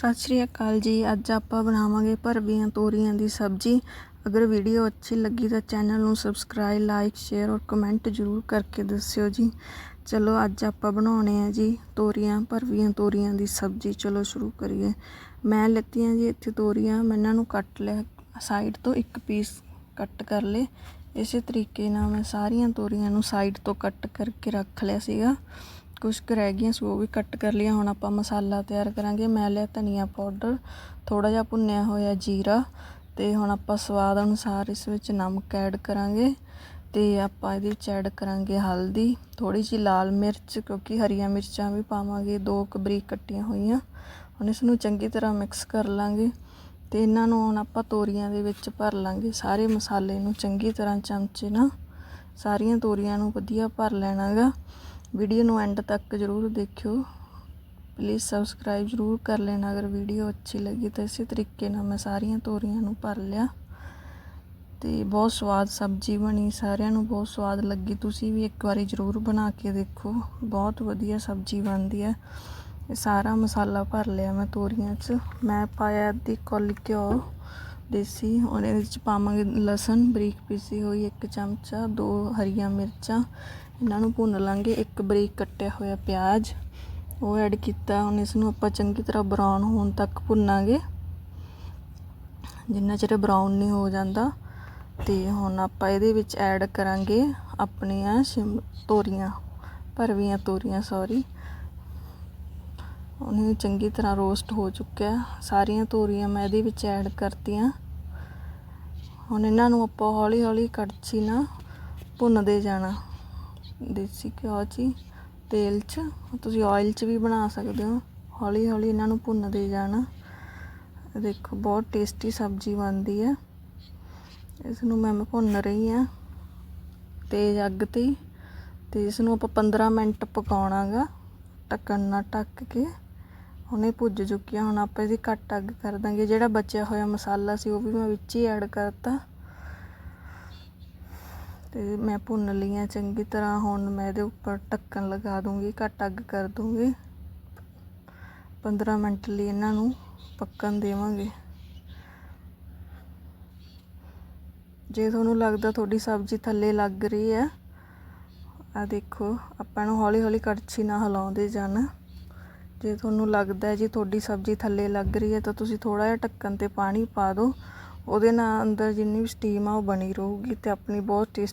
ਸਤਿ ਸ਼੍ਰੀ ਅਕਾਲ ਜੀ। ਅੱਜ ਆਪਾਂ ਬਣਾਵਾਂਗੇ ਭਰਵੀਆਂ ਤੋਰੀਆਂ ਦੀ ਸਬਜ਼ੀ। ਅਗਰ ਵੀਡੀਓ ਅੱਛੀ ਲੱਗੀ ਤਾਂ ਚੈਨਲ ਨੂੰ ਸਬਸਕ੍ਰਾਈਬ, ਲਾਈਕ, ਸ਼ੇਅਰ ਔਰ ਕਮੈਂਟ ਜ਼ਰੂਰ ਕਰਕੇ ਦੱਸਿਓ ਜੀ। ਚਲੋ, ਅੱਜ ਆਪਾਂ ਬਣਾਉਣੇ ਆ ਜੀ ਤੋਰੀਆਂ ਭਰਵੀਆਂ ਤੋਰੀਆਂ ਦੀ ਸਬਜ਼ੀ। ਚਲੋ, ਸ਼ੁਰੂ ਕਰੀਏ। ਮੈਂ ਲੈਤੀਆਂ ਜੀ ਇੱਥੇ ਤੋਰੀਆਂ। ਮੈਂ ਇਹਨਾਂ ਨੂੰ ਕੱਟ ਲਿਆ। ਸਾਈਡ ਤੋਂ ਇੱਕ ਪੀਸ ਕੱਟ ਕਰ ਲਏ। ਇਸੇ ਤਰੀਕੇ ਨਾਲ ਮੈਂ ਸਾਰੀਆਂ ਤੋਰੀਆਂ ਨੂੰ ਸਾਈਡ ਤੋਂ ਕੱਟ ਕਰਕੇ ਰੱਖ ਲਿਆ ਸੀਗਾ। ਕੁਛ ਕੁ ਰਹਿ ਗਈਆਂ ਸੀ, ਉਹ ਵੀ ਕੱਟ ਕਰ ਲਈਆਂ। ਹੁਣ ਆਪਾਂ ਮਸਾਲਾ ਤਿਆਰ ਕਰਾਂਗੇ। ਮੈਂ ਲਿਆ ਧਨੀਆ ਪਾਊਡਰ, ਥੋੜ੍ਹਾ ਜਿਹਾ ਭੁੰਨਿਆ ਹੋਇਆ ਜੀਰਾ ਅਤੇ ਹੁਣ ਆਪਾਂ ਸਵਾਦ ਅਨੁਸਾਰ ਇਸ ਵਿੱਚ ਨਮਕ ਐਡ ਕਰਾਂਗੇ ਅਤੇ ਆਪਾਂ ਇਹਦੇ ਵਿੱਚ ਐਡ ਕਰਾਂਗੇ ਹਲਦੀ। ਥੋੜ੍ਹੀ ਜਿਹੀ ਲਾਲ ਮਿਰਚ, ਕਿਉਂਕਿ ਹਰੀਆਂ ਮਿਰਚਾਂ ਵੀ ਪਾਵਾਂਗੇ, ਦੋ ਕੁ ਬਰੀਕ ਕੱਟੀਆਂ ਹੋਈਆਂ। ਹੁਣ ਇਸ ਨੂੰ ਚੰਗੀ ਤਰ੍ਹਾਂ ਮਿਕਸ ਕਰ ਲਾਂਗੇ ਅਤੇ ਇਹਨਾਂ ਨੂੰ ਹੁਣ ਆਪਾਂ ਤੋਰੀਆਂ ਦੇ ਵਿੱਚ ਭਰ ਲਾਂਗੇ। ਸਾਰੇ ਮਸਾਲੇ ਨੂੰ ਚੰਗੀ ਤਰ੍ਹਾਂ ਚਮਚੇ ਨਾਲ, ਸਾਰੀਆਂ ਤੋਰੀਆਂ ਨੂੰ ਵਧੀਆ ਭਰ ਲੈਣਾਗਾ। ਵੀਡੀਓ ਨੂੰ ਐਂਡ ਤੱਕ ਜ਼ਰੂਰ ਦੇਖਿਓ। ਪਲੀਜ਼ ਸਬਸਕ੍ਰਾਈਬ ਜ਼ਰੂਰ ਕਰ ਲੈਣਾ ਅਗਰ ਵੀਡੀਓ ਅੱਛੀ ਲੱਗੀ ਤਾਂ ਇਸੇ ਤਰੀਕੇ ਨਾਲ ਮੈਂ ਸਾਰੀਆਂ ਤੋਰੀਆਂ ਨੂੰ ਭਰ ਲਿਆ। ਤੇ ਬਹੁਤ ਸਵਾਦ ਸਬਜ਼ੀ ਬਣੀ, ਸਾਰਿਆਂ ਨੂੰ ਬਹੁਤ ਸਵਾਦ ਲੱਗੀ। ਤੁਸੀਂ ਵੀ ਇੱਕ ਵਾਰੀ ਜ਼ਰੂਰ ਬਣਾ ਕੇ ਦੇਖੋ। ਬਹੁਤ ਵਧੀਆ ਸਬਜ਼ੀ ਬਣਦੀ ਹੈ। ਇਹ ਸਾਰਾ ਮਸਾਲਾ ਭਰ ਲਿਆ ਮੈਂ ਤੋਰੀਆਂ 'ਚ। ਮੈਂ ਪਾਇਆ ਅੱਧੀ ਕੌਲੀ ਘਿਓ। ਦੇਸੀ ਉਹਦੇ ਵਿੱਚ ਪਾਵਾਂਗੇ ਲਸਣ, ਬਰੀਕ ਪੀਸੀ ਹੋਈ ਇੱਕ ਚਮਚਾ, ਦੋ ਹਰੀਆਂ ਮਿਰਚਾਂ। ਇਹਨਾਂ ਨੂੰ ਭੁੰਨ ਲਾਂਗੇ, ਇੱਕ ਬਰੀਕ ਕੱਟਿਆ ਹੋਇਆ ਪਿਆਜ਼। ਉਹ ਐਡ ਕੀਤਾ, ਹੁਣ ਇਸ ਨੂੰ ਆਪਾਂ ਚੰਗੀ ਤਰ੍ਹਾਂ ਬਰਾਊਨ ਹੋਣ ਤੱਕ ਭੁੰਨਾਂਗੇ। ਜਿੰਨਾ ਚਿਰ ਬਰਾਊਨ ਨਹੀਂ ਹੋ ਜਾਂਦਾ, ਤੇ ਹੁਣ ਆਪਾਂ ਇਹਦੇ ਵਿੱਚ ਐਡ ਕਰਾਂਗੇ ਆਪਣੀਆਂ ਸ਼ਿਮ, ਤੋਰੀਆਂ, ਭਰਵੀਆਂ ਤੋਰੀਆਂ ਸੌਰੀ ਉਹਨੇ ਚੰਗੀ ਤਰ੍ਹਾਂ ਰੋਸਟ ਹੋ ਚੁੱਕਿਆ। ਸਾਰੀਆਂ ਤੋਰੀਆਂ ਮੈਂ ਇਹਦੇ ਵਿੱਚ ਐਡ ਕਰਤੀਆਂ। ਹੁਣ ਇਹਨਾਂ ਨੂੰ ਆਪਾਂ ਹੌਲੀ ਹੌਲੀ ਕੜਛੀ ਨਾਲ ਭੁੰਨਦੇ ਜਾਣਾ। ਦੇਸੀ ਘਿਓ 'ਚ ਹੀ, ਤੇਲ 'ਚ। ਤੁਸੀਂ ਆਇਲ 'ਚ ਵੀ ਬਣਾ ਸਕਦੇ ਹੋ। ਹੌਲੀ ਹੌਲੀ ਇਹਨਾਂ ਨੂੰ ਭੁੰਨਦੇ ਜਾਣਾ। ਦੇਖੋ, ਬਹੁਤ ਟੇਸਟੀ ਸਬਜ਼ੀ ਬਣਦੀ ਹੈ। ਇਸ ਨੂੰ ਮੈਂ ਭੁੰਨ ਰਹੀ ਹਾਂ। ਤੇਜ਼ ਅੱਗ ਤੇ ਹੀ। ਤੇ ਇਸ ਨੂੰ ਆਪਾਂ 15 ਮਿੰਟ ਪਕਾਉਣਾਗਾ ਢੱਕਣ ਨਾਲ ਢੱਕ ਕੇ। ਹੁਣੇ ਭੁੱਜ ਚੁੱਕੀਆਂ ਹੁਣ ਆਪਾਂ ਇਹਦੀ ਘੱਟ ਅੱਗ ਕਰ ਦਾਂਗੇ। ਜਿਹੜਾ ਬਚਿਆ ਹੋਇਆ ਮਸਾਲਾ ਸੀ, ਉਹ ਵੀ ਮੈਂ ਵਿੱਚ ਹੀ ਐਡ ਕਰਤਾ। ਤੇ ਮੈਂ ਭੁੰਨ ਲਈਆਂ ਚੰਗੀ ਤਰ੍ਹਾਂ। ਹੁਣ ਮੈਂ ਇਹਦੇ ਉੱਪਰ ਢੱਕਣ ਲਗਾ ਦੂੰਗੀ, ਘੱਟ ਅੱਗ ਕਰ ਦੂੰਗੀ। 15 ਮਿੰਟ ਲਈ ਇਹਨਾਂ ਨੂੰ ਪੱਕਣ ਦੇਵਾਂਗੇ। ਜੇ ਤੁਹਾਨੂੰ ਲੱਗਦਾ ਤੁਹਾਡੀ ਸਬਜ਼ੀ ਥੱਲੇ ਲੱਗ ਰਹੀ ਹੈ ਆ ਦੇਖੋ, ਆਪਾਂ ਨੂੰ ਹੌਲੀ ਹੌਲੀ ਕੜਛੀ ਨਾਲ ਹਿਲਾਉਂਦੇ ਜਾਣਾ। ਜੇ ਤੁਹਾਨੂੰ ਲੱਗਦਾ ਜੀ ਤੁਹਾਡੀ ਸਬਜ਼ੀ ਥੱਲੇ ਲੱਗ ਰਹੀ ਹੈ ਤਾਂ ਤੁਸੀਂ ਥੋੜ੍ਹਾ ਜਿਹਾ ਢੱਕਣ ਤੇ ਪਾਣੀ ਪਾ ਦਿਓ। ਉਹਦੇ ਨਾਲ ਅੰਦਰ ਜਿੰਨੀ ਵੀ ਸਟੀਮ ਆ ਉਹ ਬਣੀ ਰਹੂਗੀ ਅਤੇ ਆਪਣੀ ਬਹੁਤ ਟੇਸਟੀ